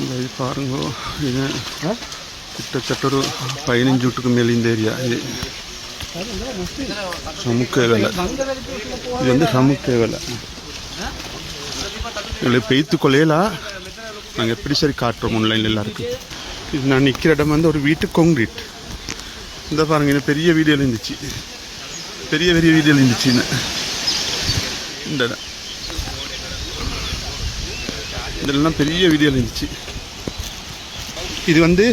இந்த இது பாருங்க இது கிட்டத்தட்ட ஒரு பதினஞ்சு வீட்டுக்கு மேலே இந்த ஏரியா. இது சமுக்க வேலை. இது வந்து சமுக்க வேலை. இதில் பெய்த்து கொலையலா நாங்கள் எப்படி சரி காட்டுறோம் ஆன்லைனில் எல்லாருக்கும். இது நான் நிற்கிற இடம் வந்து ஒரு வீட்டு கான்கிரீட் இந்த பாருங்க இது பெரிய வீடியோவில் இருந்துச்சு. பெரிய பெரிய வீடியோவில் இருந்துச்சு. இந்த இந்த இடம். இதெல்லாம் பெரிய வீடியோ இருந்துச்சு. இது வந்து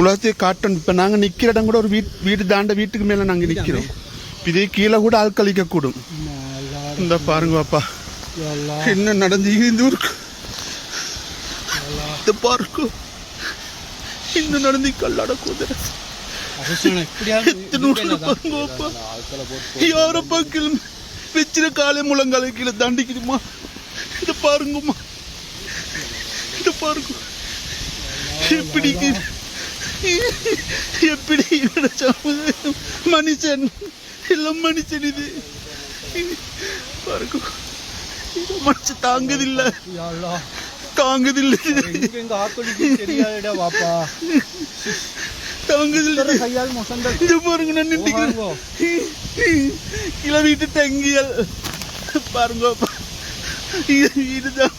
உலகத்தையே காட்டும். இப்போ நாங்கள் நிற்கிற இடம் கூட ஒரு வீட் வீடு தாண்ட வீட்டுக்கு மேலே நாங்கள் நிற்கிறோம் இதே கீழே கூட ஆட்களிக்க கூடும் இந்த பாருங்க பாப்பா. என்ன நடந்து இந்த ஊருக்கு? இந்த பாருங்க இன்னும் நடந்து கல்லாட குதிரை? யாரப்பா கிளம்பி பாருங்க காலை முழங்கால கீழே தாண்டிக்குதுமா இதை பாருங்கம்மா. பாருங்க எப்படி எப்படி மனுஷன். எல்லாம் மனுஷன் இது. பாருங்க. இது மனுஷன் தாங்குதில்ல. தாங்குதில்ல வாப்பா. தாங்குதில்ல. கையால் மொசந்த இது பாருங்க நான் நின்றுக்கிறேன் கீழே வீட்டு தங்கியல். பாருங்க இதுதான்